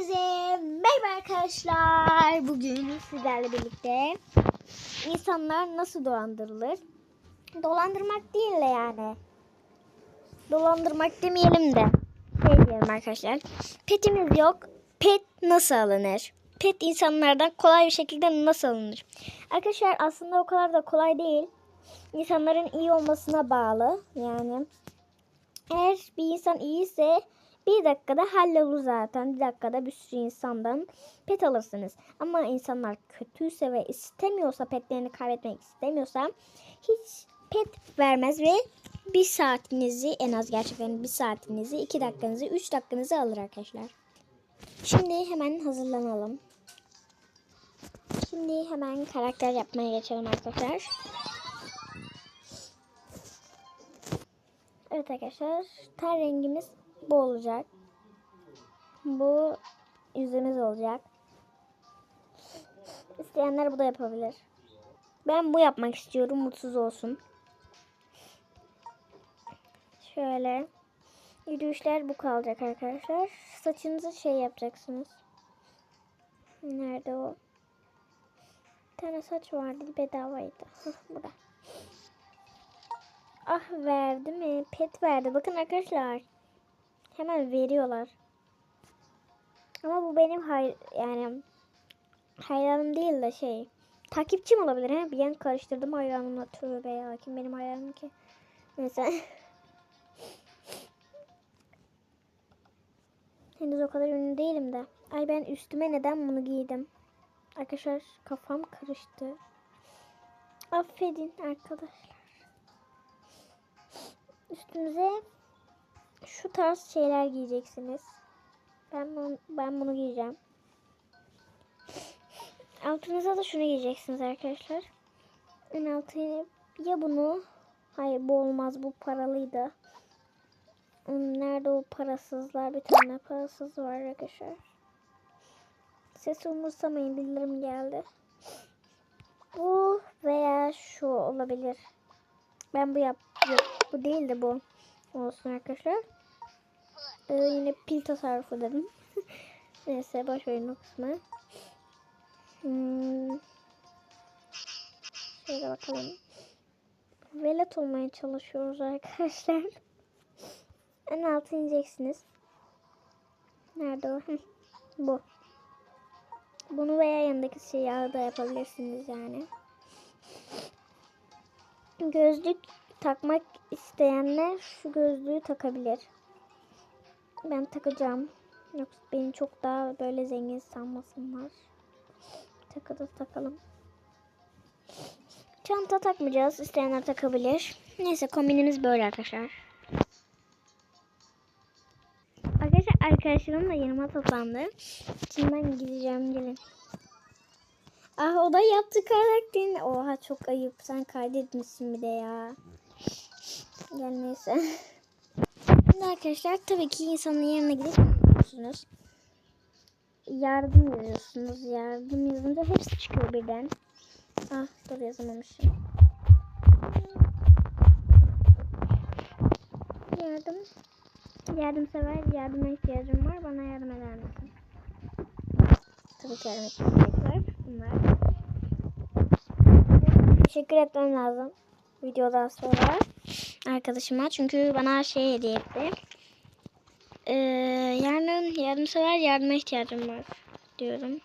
Hepinize merhaba arkadaşlar. Bugün sizlerle birlikte insanlar nasıl dolandırılır? Dolandırmak değil de yani. Dolandırmak demeyelim de. Şey diyelim arkadaşlar. Petimiz yok. Pet nasıl alınır? Pet insanlardan kolay bir şekilde nasıl alınır? Arkadaşlar aslında o kadar da kolay değil. İnsanların iyi olmasına bağlı. Yani eğer bir insan iyiyse bir dakikada hallolur zaten. Bir dakikada bir sürü insandan pet alırsınız. Ama insanlar kötüyse ve istemiyorsa petlerini kaybetmek istemiyorsa hiç pet vermez ve bir saatinizi en az gerçekten bir saatinizi, iki dakikanızı, üç dakikanızı alır arkadaşlar. Şimdi hemen hazırlanalım. Şimdi hemen karakter yapmaya geçelim arkadaşlar. Evet arkadaşlar. Ten rengimiz bu olacak. Bu yüzümüz olacak. İsteyenler bu da yapabilir. Ben bu yapmak istiyorum. Mutsuz olsun. Şöyle. Yürüyüşler bu kalacak arkadaşlar. Saçınızı şey yapacaksınız. Nerede o? Bir tane saç vardı bedavaydı. Burada. Ah verdi mi? Pet verdi. Bakın arkadaşlar. Hemen veriyorlar. Ama bu benim hay yani hayranım değil de şey. Takipçim olabilir. He? Bir an karıştırdım hayranımla. Tövbe ya. Kim benim hayranım ki? Neyse. Henüz o kadar ünlü değilim de. Ay ben üstüme neden bunu giydim? Arkadaşlar kafam karıştı. Affedin arkadaşlar. Üstünüze şu tarz şeyler giyeceksiniz. Ben bunu, ben bunu giyeceğim. Altınıza da şunu giyeceksiniz arkadaşlar. En altına ya bunu hayır bu olmaz bu paralıydı. Hmm, Nerede o parasızlar? Bir tane parasız var arkadaşlar. Sesi umursamayın bildirim geldi. Bu veya şu olabilir. Ben bu yap bu değil de bu olsun arkadaşlar. Ee, yine pil tasarrufu dedim. Neyse boş verin o kısmı. Hmm. Şöyle bakalım. Velet olmaya çalışıyoruz arkadaşlar. En altı ineceksiniz. Nerede o? Bu. Bunu veya yanındaki siyahı da yapabilirsiniz yani. Gözlük takmak isteyenler şu gözlüğü takabilir. Ben takacağım. Yoksa beni çok daha böyle zengin sanmasınlar. Takıda takalım. Çanta takmayacağız. İsteyenler takabilir. Neyse kombinimiz böyle arkadaşlar. Arkadaşlar arkadaşlarım da yanıma toplandı. Şimdi ben gideceğim gelin. Ah o da yaptı karakterini. Oha çok ayıp. Sen kaydetmişsin bir de ya. Gel neyse. Şimdi arkadaşlar tabii ki insanın yerine gidip yapıyorsunuz. Yardım yazıyorsunuz. Yardım yazınca hepsi çıkıyor birden. Ah dur yazamamışım. Yardım. Yardımsever, yardıma ihtiyacım var. Bana yardım eder misin? Tabii ki yardım edecekler. Bunlar. Teşekkür etmem lazım. Videodan sonra arkadaşıma. Çünkü bana şey hediye etti. Ee, yardım, yardımsever yardıma ihtiyacım var diyorum.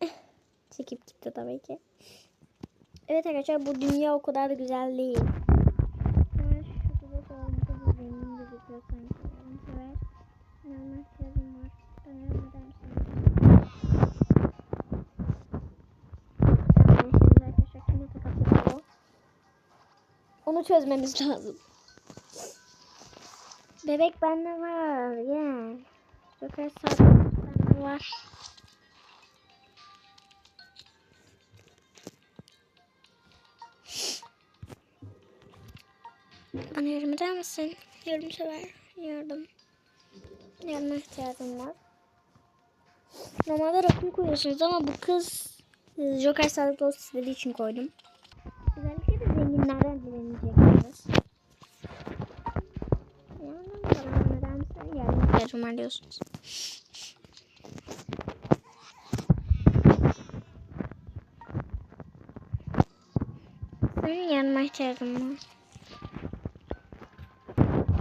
Çekip gitti tabii ki. Evet arkadaşlar bu dünya o kadar da güzel değil. Onu çözmemiz lazım. Bebek bende var. Yeah. Joker bende var. Bana yardım eder misin? Yardımsever. Yardım. Yardıma ihtiyacım var. Normalde rakım koyuyorsunuz ama bu kız e, Joker sağlıklı olsun istediği için koydum. Var diyorsunuz. Senin yanıma ihtiyacım var.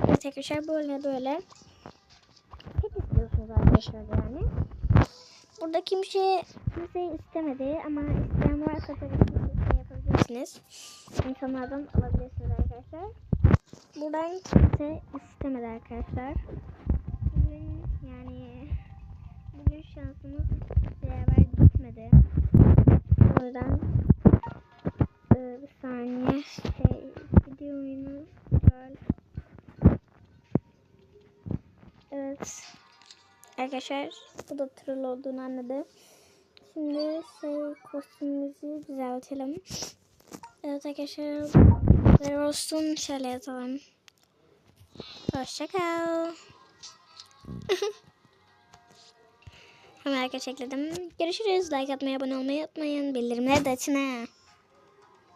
Evet arkadaşlar böyle böyle. Pek istiyorsunuz arkadaşlar yani. Burada kimse kimse istemedi ama isteyen varsa tabii ki de yapabilirsiniz. İnsanlardan alabilirsiniz arkadaşlar. Buradan kimse istemedi arkadaşlar. Şansımız beraber gitmedi. O yüzden e, bir saniye şey video oyunu güzel. Evet. Arkadaşlar bu da troll olduğunu anladı. Şimdi şey kostümümüzü düzeltelim. Evet arkadaşlar. Ve olsun şöyle yazalım. Hoşçakal. Hemen arkadaşlar ekledim. Görüşürüz. Like atmayı, abone olmayı unutmayın. Bildirimleri de açın ha.